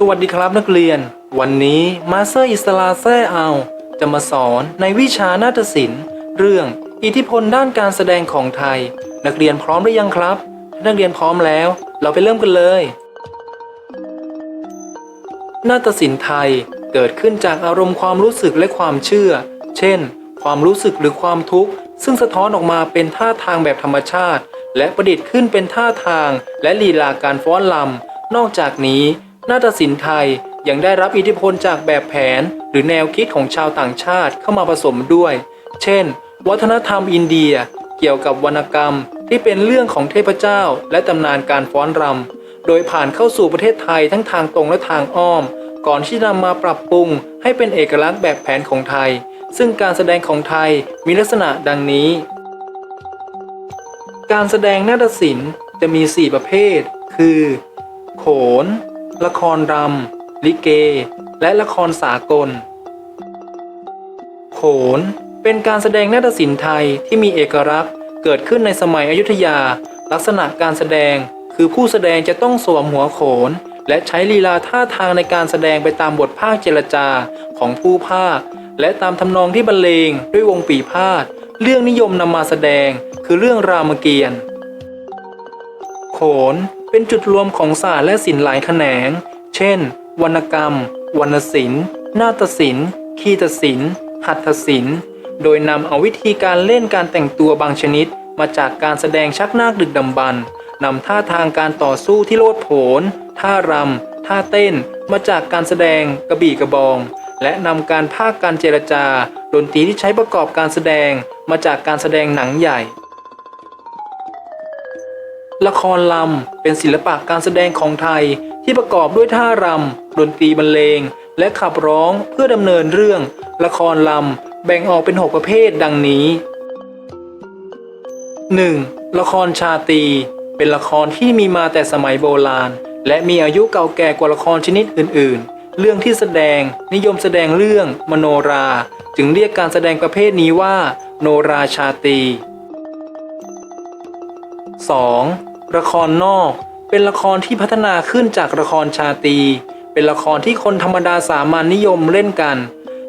สวัสดีครับนักเรียน วันนี้มาสเตอร์อิสลาแซ่เอา จะมาสอนในวิชานาฏศิลป์ เรื่องอิทธิพลด้านการแสดงของไทย นักเรียนพร้อมหรือยังครับถ้านักเรียนพร้อมแล้ว เราไปเริ่มกันเลย นาฏศิลป์ไทยเกิดขึ้นจากอารมณ์ความรู้สึกและความเชื่อ เช่น ความรู้สึกหรือความทุกข์ ซึ่งสะท้อนออกมาเป็นท่าทางแบบธรรมชาติ และประดิษฐ์ขึ้นเป็นท่าทาง และลีลาการฟ้อนลำนอกจากนี้ นาฏศิลป์ไทยยังได้รับอิทธิพลจากแบบแผน หรือแนวคิดของชาวต่างชาติเข้ามาผสมด้วย เช่น วัฒนธรรมอินเดีย เกี่ยวกับวรรณกรรมที่เป็นเรื่องของเทพเจ้า และตำนานการฟ้อนรำ โดยผ่านเข้าสู่ประเทศไทยทั้งทางตรงและทางอ้อม ก่อนที่นำมาปรับปรุง ให้เป็นเอกลักษณ์แบบแผนของไทย ซึ่งการแสดงของไทยมีลักษณะดังนี้ การแสดงนาฏศิลป์จะมี 4 ประเภท คือ โขน ละครรำ ลิเก และละครสากล โขน เป็นการแสดงนาฏศิลป์ไทยที่มีเอกลักษณ์เกิดขึ้นในสมัยอยุธยา ลักษณะการแสดง คือผู้แสดงจะต้องสวมหัวโขน และใช้ลีลาท่าทางในการแสดงไปตามบทภาคเจรจาของผู้ภาค และตามทำนองที่บรรเลงด้วยวงปีพาดเรื่องนิยมนำมาแสดงคือเรื่องรามเกียรติ์โขน เป็นจุดรวมของศาสตร์และศิลป์หลายแขนง เช่น วรรณกรรม วรรณศิลป์ นาฏศิลป์ คีตศิลป์ หัตถศิลป์ โดยนำเอาวิธีการเล่นการแต่งตัวบางชนิด มาจากการแสดงชักนาคดึกดำบรรนำท่าทางการต่อสู้ที่โลดโผน ท่ารำ ท่าเต้น มาจากการแสดงกระบี่กระบอง และนำการภาคการเจรจา ดนตรีที่ใช้ประกอบการแสดง มาจากการแสดงหนังใหญ่ ละครลำเป็นศิลปะการแสดงของไทยที่ประกอบด้วยท่ารำดนตรีบรรเลง และขับร้องเพื่อดำเนินเรื่อง ละครลำแบ่งออกเป็น 6 ประเภทดังนี้ 1. ละครชาตีเป็นละครที่มีมาแต่สมัยโบราณ และมีอายุเก่าแก่กว่าละครชนิดอื่น ๆ เรื่องที่แสดงนิยมแสดงเรื่องมโนรา จึงเรียกการแสดงประเภทนี้ว่า โนราชาตี 2. ละครนอก เป็นละครที่พัฒนาขึ้นจากละครชาตี เป็นละครที่คนธรรมดาสามัญนิยมเล่นกัน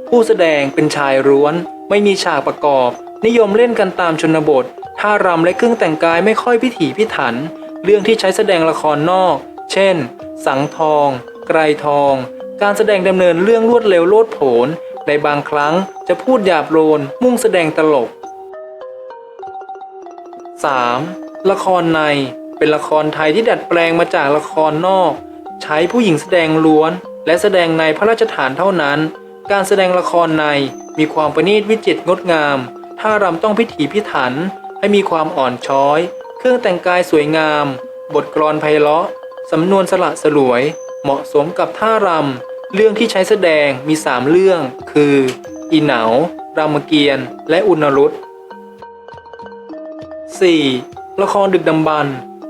ผู้แสดงเป็นชายร้วน ไม่มีฉากประกอบ นิยมเล่นกันตามชนบทท่ารำและเครื่องแต่งกายไม่ค่อยพิถีพิถัน เรื่องที่ใช้แสดงละครนอก เช่น สังทอง ไกรทอง การแสดงดำเนินเรื่องรวดเร็วโลดโผนในบางครั้งจะพูดหยาบโลนมุ่งแสดงตลก 3. ละครใน เป็นละครไทยที่ดัดแปลงมาจากละครนอก ใช้ผู้หญิงแสดงล้วน และแสดงในพระราชฐานเท่านั้น การแสดงละครในมีความประณีตวิจิตรงดงาม ท่ารำต้องพิถีพิถัน ให้มีความอ่อนช้อย เครื่องแต่งกายสวยงาม บทกลอนไพเราะ สำนวนสละสลวย เหมาะสมกับท่ารำ เรื่องที่ใช้แสดงมีสามเรื่อง คือ อีเหนารามเกียรติ์และอุณรุต 4. ละครดึกดำบรร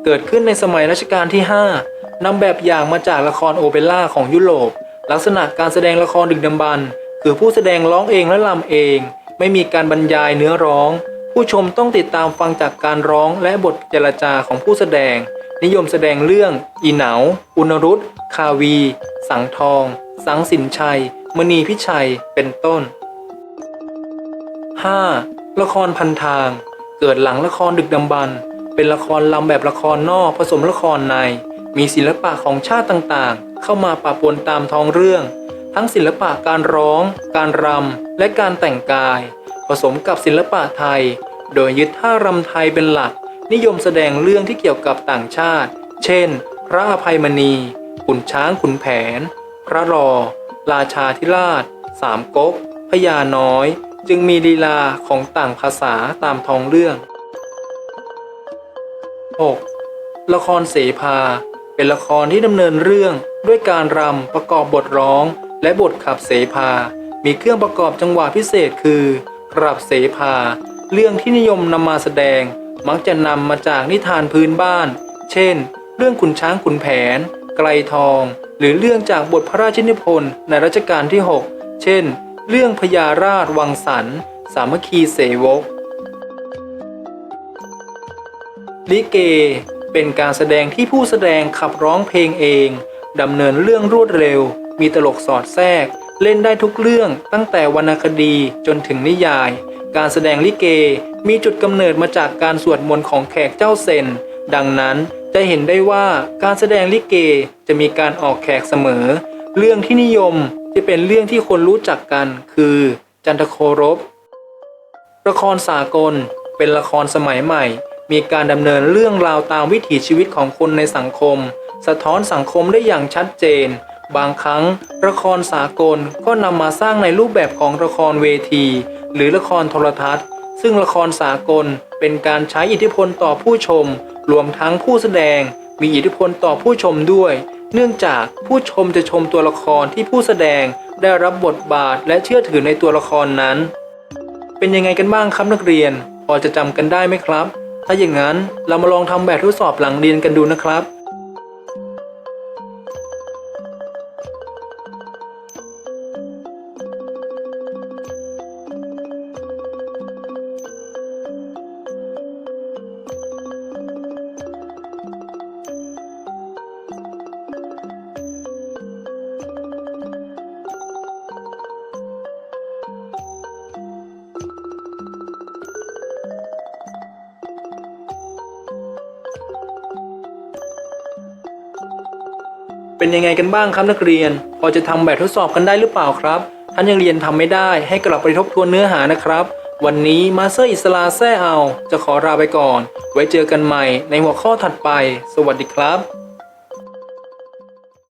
เกิดขึ้นในสมัยรัชกาลที่ 5 นำแบบอย่างมาจากละครโอเปร่าของยุโรป ลักษณะการแสดงละครดึกดำบรรพ์คือผู้แสดงร้องเองและรำเอง ไม่มีการบรรยายเนื้อร้อง ผู้ชมต้องติดตามฟังจากการร้องและบทเจรจาของผู้แสดง นิยมแสดงเรื่อง อีเหนา อุณรุตคาวี สังทอง สังสินชัย มณีพิชัย เป็นต้น 5. ละครพันทาง เกิดหลังละครดึกดำบรรพ์ เป็นละครลำแบบละครนอกผสมละครใน มีศิลปะของชาติต่างๆ เข้ามาปะปนตามท้องเรื่อง ทั้งศิลปะการร้อง การรำ และการแต่งกาย ผสมกับศิลปะไทย โดยยึดท่ารำไทยเป็นหลัก นิยมแสดงเรื่องที่เกี่ยวกับต่างชาติ เช่น พระอภัยมณี ขุนช้างขุนแผน พระรอ ราชาธิราช สามก๊กพญาน้อย จึงมีลีลาของต่างภาษาตามท้องเรื่อง 6. ละครเสภา เป็นละครที่ดำเนินเรื่องด้วยการรำประกอบบทร้อง และบทขับเสภา มีเครื่องประกอบจังหวะพิเศษคือกราบเสภา เรื่องที่นิยมนำมาแสดง มักจะนำมาจากนิทานพื้นบ้าน เช่น เรื่องขุนช้างขุนแผน ไกลทอง หรือเรื่องจากบทพระราชนิพนธ์ในรัชกาลที่ 6 เช่น เรื่องพญาราชวังสรรสามัคคีเสวก ลิเก เป็นการแสดงที่ผู้แสดงขับร้องเพลงเองดำเนินเรื่องรวดเร็ว มีตลกสอดแทรก เล่นได้ทุกเรื่องตั้งแต่วรรณคดีจนถึงนิยาย การแสดงลิเกมีจุดกำเนิดมาจากการสวดมนต์ของแขกเจ้าเซนดังนั้นจะเห็นได้ว่าการแสดงลิเกจะมีการออกแขกเสมอ เรื่องที่นิยมที่เป็นเรื่องที่คนรู้จักกันคือ จันทโครบละครสากลเป็นละครสมัยใหม่ มีการดำเนินเรื่องราวตามวิถีชีวิตของคนในสังคม สะท้อนสังคมได้อย่างชัดเจน บางครั้งละครสากลก็นำมาสร้างในรูปแบบของละครเวที หรือละครโทรทัศน์ ซึ่งละครสากลเป็นการใช้อิทธิพลต่อผู้ชม รวมทั้งผู้แสดง มีอิทธิพลต่อผู้ชมด้วย เนื่องจากผู้ชมจะชมตัวละครที่ผู้แสดงได้รับบทบาทและเชื่อถือในตัวละครนั้น เป็นยังไงกันบ้างครับนักเรียน พอจะจำกันได้ไหมครับ ถ้าอย่างนั้นเรามาลองทำแบบทดสอบหลังเรียนกันดูนะครับ เป็นยังไงกันบ้างครับนักเรียน พอจะทำแบบทดสอบกันได้หรือเปล่าครับท่านยังเรียนทำไม่ได้ให้กลับไปทบทวนเนื้อหานะครับ วันนี้มาสเตอร์อิสลาแซ่เอา จะขอลาไปก่อน ไว้เจอกันใหม่ในหัวข้อถัดไป สวัสดีครับ